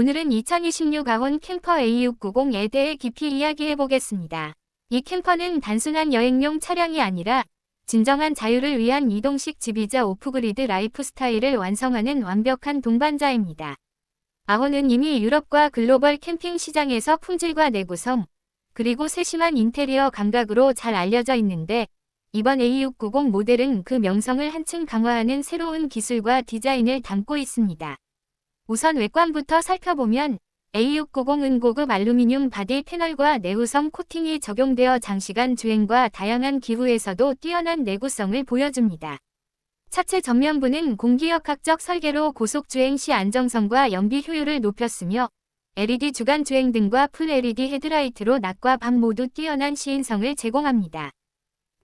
오늘은 2026 아혼 캠퍼 A690에 대해 깊이 이야기해 보겠습니다. 이 캠퍼는 단순한 여행용 차량이 아니라 진정한 자유를 위한 이동식 집이자 오프그리드 라이프 스타일을 완성하는 완벽한 동반자입니다. 아혼은 이미 유럽과 글로벌 캠핑 시장에서 품질과 내구성, 그리고 세심한 인테리어 감각으로 잘 알려져 있는데 이번 A690 모델은 그 명성을 한층 강화하는 새로운 기술과 디자인을 담고 있습니다. 우선 외관부터 살펴보면 A690 은 고급 알루미늄 바디 패널과 내구성 코팅이 적용되어 장시간 주행과 다양한 기후에서도 뛰어난 내구성을 보여줍니다. 차체 전면부는 공기역학적 설계로 고속주행 시 안정성과 연비 효율을 높였으며 LED 주간 주행 등과 풀 LED 헤드라이트로 낮과 밤 모두 뛰어난 시인성을 제공합니다.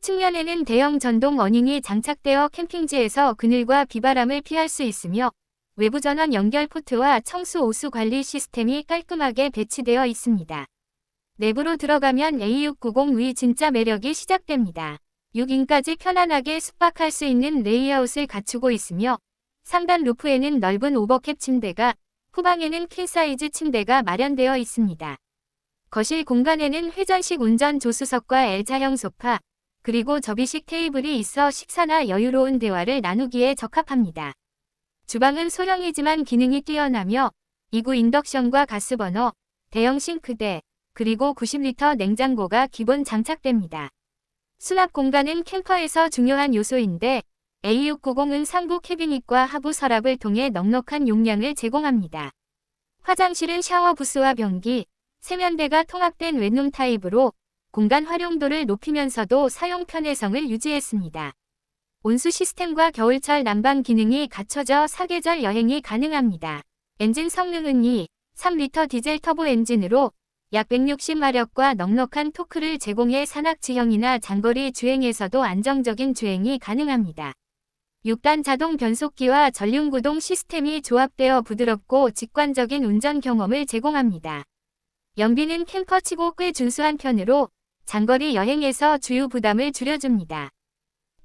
측면에는 대형 전동 어닝이 장착되어 캠핑지에서 그늘과 비바람을 피할 수 있으며 외부 전원 연결 포트와 청수 오수 관리 시스템이 깔끔하게 배치되어 있습니다. 내부로 들어가면 A690 위 진짜 매력이 시작됩니다. 6인까지 편안하게 숙박할 수 있는 레이아웃을 갖추고 있으며 상단 루프에는 넓은 오버캡 침대가 후방에는 퀸사이즈 침대가 마련되어 있습니다. 거실 공간에는 회전식 운전 조수석과 L자형 소파, 그리고 접이식 테이블이 있어 식사나 여유로운 대화를 나누기에 적합합니다. 주방은 소형이지만 기능이 뛰어나며 2구 인덕션과 가스버너, 대형 싱크대, 그리고 90리터 냉장고가 기본 장착됩니다. 수납 공간은 캠퍼에서 중요한 요소인데 A690은 상부 캐비닛과 하부 서랍을 통해 넉넉한 용량을 제공합니다. 화장실은 샤워 부스와 변기, 세면대가 통합된 왼룸 타입으로 공간 활용도를 높이면서도 사용 편의성을 유지했습니다. 온수 시스템과 겨울철 난방 기능이 갖춰져 사계절 여행이 가능합니다. 엔진 성능은 2, 3리터 디젤 터보 엔진으로 약 160마력과 넉넉한 토크를 제공해 산악 지형이나 장거리 주행에서도 안정적인 주행이 가능합니다. 6단 자동 변속기와 전륜 구동 시스템이 조합되어 부드럽고 직관적인 운전 경험을 제공합니다. 연비는 캠퍼치고 꽤 준수한 편으로 장거리 여행에서 주유 부담을 줄여줍니다.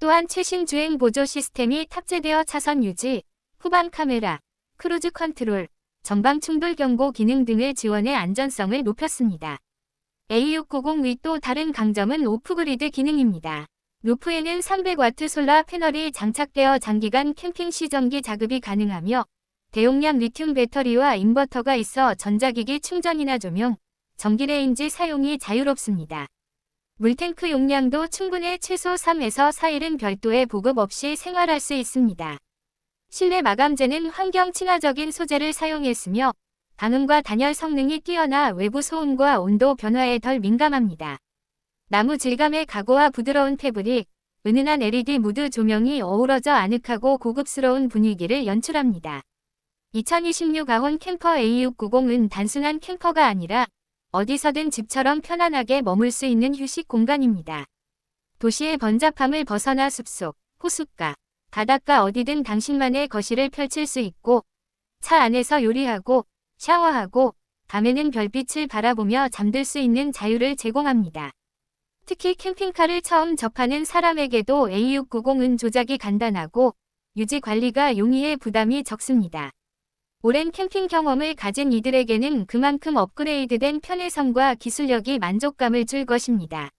또한 최신 주행 보조 시스템이 탑재되어 차선 유지, 후방 카메라, 크루즈 컨트롤, 전방 충돌 경고 기능 등을 지원해 안전성을 높였습니다. A690 위또 다른 강점은 오프그리드 기능입니다. 루프에는 300와트 솔라 패널이 장착되어 장기간 캠핑 시 전기 작업이 가능하며 대용량 리튬 배터리와 인버터가 있어 전자기기 충전이나 조명, 전기레인지 사용이 자유롭습니다. 물탱크 용량도 충분해 최소 3에서 4일은 별도의 보급 없이 생활할 수 있습니다. 실내 마감재는 환경 친화적인 소재를 사용했으며 방음과 단열 성능이 뛰어나 외부 소음과 온도 변화에 덜 민감합니다. 나무 질감의 가구와 부드러운 패브릭, 은은한 LED 무드 조명이 어우러져 아늑하고 고급스러운 분위기를 연출합니다. 2026 아혼 캠퍼 A690은 단순한 캠퍼가 아니라 어디서든 집처럼 편안하게 머물 수 있는 휴식 공간입니다. 도시의 번잡함을 벗어나 숲속, 호숫가, 바닷가 어디든 당신만의 거실을 펼칠 수 있고 차 안에서 요리하고 샤워하고 밤에는 별빛을 바라보며 잠들 수 있는 자유를 제공합니다. 특히 캠핑카를 처음 접하는 사람에게도 A690은 조작이 간단하고 유지 관리가 용이해 부담이 적습니다. 오랜 캠핑 경험을 가진 이들에게는 그만큼 업그레이드된 편의성과 기술력이 만족감을 줄 것입니다.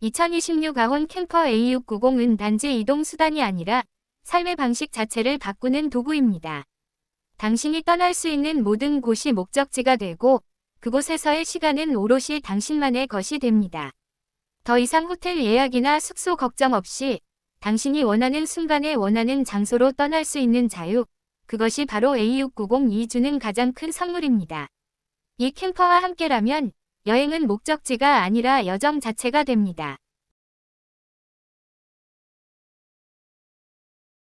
2026 아혼 캠퍼 A690은 단지 이동 수단이 아니라 삶의 방식 자체를 바꾸는 도구입니다. 당신이 떠날 수 있는 모든 곳이 목적지가 되고 그곳에서의 시간은 오롯이 당신만의 것이 됩니다. 더 이상 호텔 예약이나 숙소 걱정 없이 당신이 원하는 순간에 원하는 장소로 떠날 수 있는 자유, 그것이 바로 A690 이 주는 가장 큰 선물입니다. 이 캠퍼와 함께라면 여행은 목적지가 아니라 여정 자체가 됩니다.